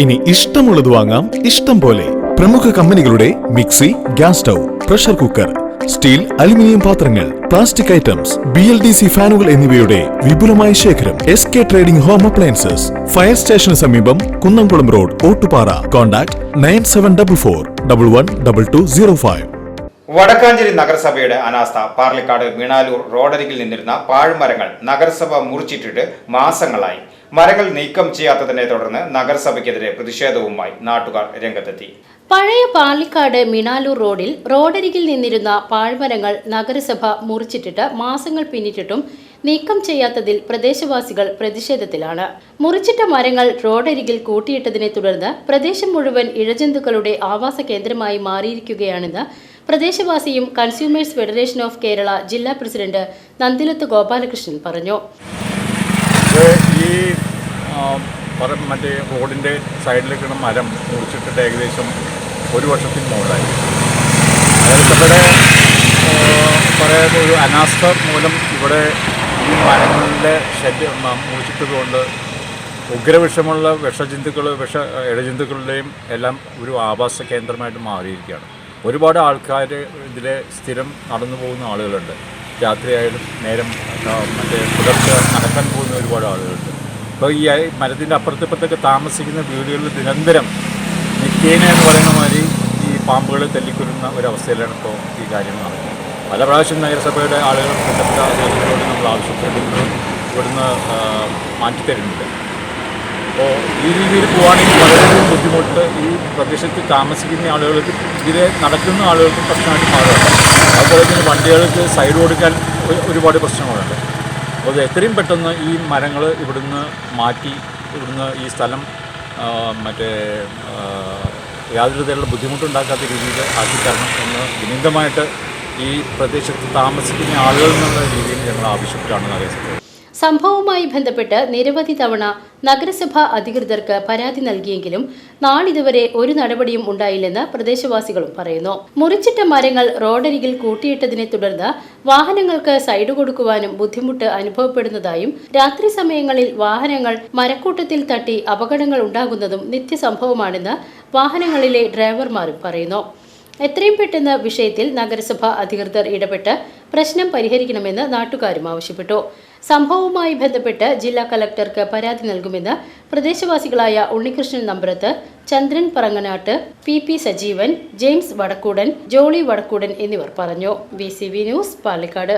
ഇനി ഇഷ്ടമുള്ളത് വാങ്ങാം. ഇഷ്ടം പോലെ പ്രമുഖ കമ്പനികളുടെ mixie gas stove pressure cooker steel aluminium പാത്രങ്ങൾ plastic items B L D C ഫാനുകൾ എന്നിവയുടെ വിപുലമായ ശേഖരം S K trading home appliances fire സ്റ്റേഷന് സമീപം Kunnamkulam road Ottupara. Contact nine seven double four double one double two zero five. Wadakkanchery നഗരസഭയുടെ അനാസ്ഥ പാർലിക്കാട് മീണാലൂർ റോഡരികിൽ നിന്നിരുന്ന പാഴ്മരങ്ങൾ നഗരസഭ മുറിച്ചിട്ടിട്ട് മാസങ്ങളായി. മരങ്ങൾ നീക്കം ചെയ്യാത്തതിനെ തുടർന്ന് നഗരസഭയ്ക്കെതിരെ പ്രതിഷേധവുമായി നാട്ടുകാർ രംഗത്തെത്തി. പഴയ പാലിക്കാട് മിനാലൂർ റോഡിൽ റോഡരികിൽ നിന്നിരുന്ന പാഴ്മരങ്ങൾ നഗരസഭ മുറിച്ചിട്ടിട്ട് മാസങ്ങൾ പിന്നിട്ടിട്ടും നീക്കം ചെയ്യാത്തതിൽ പ്രദേശവാസികൾ പ്രതിഷേധത്തിലാണ്. മുറിച്ചിട്ട മരങ്ങൾ റോഡരികിൽ കൂട്ടിയിട്ടതിനെ തുടർന്ന് പ്രദേശം മുഴുവൻ ഇഴജന്തുക്കളുടെ ആവാസ കേന്ദ്രമായി മാറിയിരിക്കുകയാണെന്ന് പ്രദേശവാസിയും കൺസ്യൂമേഴ്സ് ഫെഡറേഷൻ ഓഫ് കേരള ജില്ലാ പ്രസിഡന്റ് നന്ദിലത്ത് ഗോപാലകൃഷ്ണൻ പറഞ്ഞു. ഈ മറ്റേ റോഡിന്റെ സൈഡിലേക്കുള്ള മരം മുറിച്ചിട്ടിട്ട് ഏകദേശം ഒരു വർഷത്തിന് മുകളിലായി. അതായത് ഇവിടെ കുറേ ഒരു അനാസ്ഥ മൂലം ഇവിടെ ഈ മരങ്ങളുടെ ഷെഡ് മുറിച്ചിട്ടതുകൊണ്ട് ഉഗ്രവിഷമുള്ള വിഷജന്തുക്കൾ വിഷ ഇഴജന്തുക്കളുടെയും എല്ലാം ഒരു ആവാസ കേന്ദ്രമായിട്ട് മാറിയിരിക്കുകയാണ്. ഒരുപാട് ആൾക്കാർ ഇതിൽ സ്ഥിരം നടന്നു പോകുന്ന ആളുകളുണ്ട്. രാത്രിയായാലും നേരം മറ്റേ പുലർച്ചെ നടക്കാൻ പോകുന്ന ഒരുപാട് ആളുകളുണ്ട്. അപ്പോൾ ഈ മരത്തിന്റെ അപ്പുറത്തിപ്പുറത്തൊക്കെ താമസിക്കുന്ന വീടുകളിൽ നിരന്തരം നിത്യേന എന്ന് പറയുന്ന മാതിരി ഈ പാമ്പുകൾ തെല്ലിക്കൊല്ലുന്ന ഒരവസ്ഥയിലാണ് ഇപ്പോൾ ഈ കാര്യങ്ങൾ നടക്കുന്നത്. പല പ്രാവശ്യം നഗരസഭയുടെ ആളുകൾ ബന്ധപ്പെട്ട അധികാരികളോട് നമ്മൾ ആവശ്യപ്പെട്ടിട്ടുണ്ട് ഇവിടുന്ന് മാറ്റിത്തരുന്നുണ്ട്. അപ്പോൾ ഈ രീതിയിൽ പോവുകയാണെങ്കിൽ വളരെയധികം ബുദ്ധിമുട്ട് ഈ പ്രദേശത്ത് താമസിക്കുന്ന ആളുകൾക്ക് ഇതിലെ നടക്കുന്ന ആളുകൾക്ക് പ്രശ്നമായിട്ട് മാറുകയാണ് അതുപോലെ തന്നെ വണ്ടികൾക്ക് സൈഡ് കൊടുക്കാൻ ഒരുപാട് പ്രശ്നങ്ങളുണ്ട്. അപ്പോൾ എത്രയും പെട്ടെന്ന് ഈ മരങ്ങൾ ഇവിടുന്ന് മാറ്റി ഇവിടുന്ന് ഈ സ്ഥലം മറ്റേ യാതൊരു തരത്തിലുള്ള ബുദ്ധിമുട്ടുണ്ടാക്കാത്ത രീതിയിൽ ആക്കിത്തരണം എന്ന് വിനീതമായിട്ട് ഈ പ്രദേശത്ത് താമസിക്കുന്ന ആളുകൾ എന്നുള്ള രീതിയിൽ ഞങ്ങൾ ആവശ്യപ്പെട്ടാണ് നഗരസഭ സംഭവവുമായി ബന്ധപ്പെട്ട് നിരവധി തവണ നഗരസഭാ അധികൃതർക്ക് പരാതി നൽകിയെങ്കിലും നാളിതുവരെ ഒരു നടപടിയും ഉണ്ടായില്ലെന്ന് പ്രദേശവാസികളും പറയുന്നു. മുറിച്ചിട്ട മരങ്ങൾ റോഡരികിൽ കൂട്ടിയിട്ടതിനെ തുടർന്ന് വാഹനങ്ങൾക്ക് സൈഡ് കൊടുക്കുവാനും ബുദ്ധിമുട്ട് അനുഭവപ്പെടുന്നതായും രാത്രി സമയങ്ങളിൽ വാഹനങ്ങൾ മരക്കൂട്ടത്തിൽ തട്ടി അപകടങ്ങൾ ഉണ്ടാകുന്നതും നിത്യസംഭവമാണെന്ന് വാഹനങ്ങളിലെ ഡ്രൈവർമാരും പറയുന്നു. എത്രയും പെട്ടെന്ന് വിഷയത്തിൽ നഗരസഭ അധികൃതർ ഇടപെട്ട് പ്രശ്നം പരിഹരിക്കണമെന്ന് നാട്ടുകാരും ആവശ്യപ്പെട്ടു. സംഭവവുമായി ബന്ധപ്പെട്ട് ജില്ലാ കലക്ടർക്ക് പരാതി നൽകുമെന്ന് പ്രദേശവാസികളായ Unnikrishnan Nambrath Chandran Paranganattu P P Sajeevan James Vadakkoodan Jolly Vadakkoodan എന്നിവർ പറഞ്ഞു. B news Palakkad.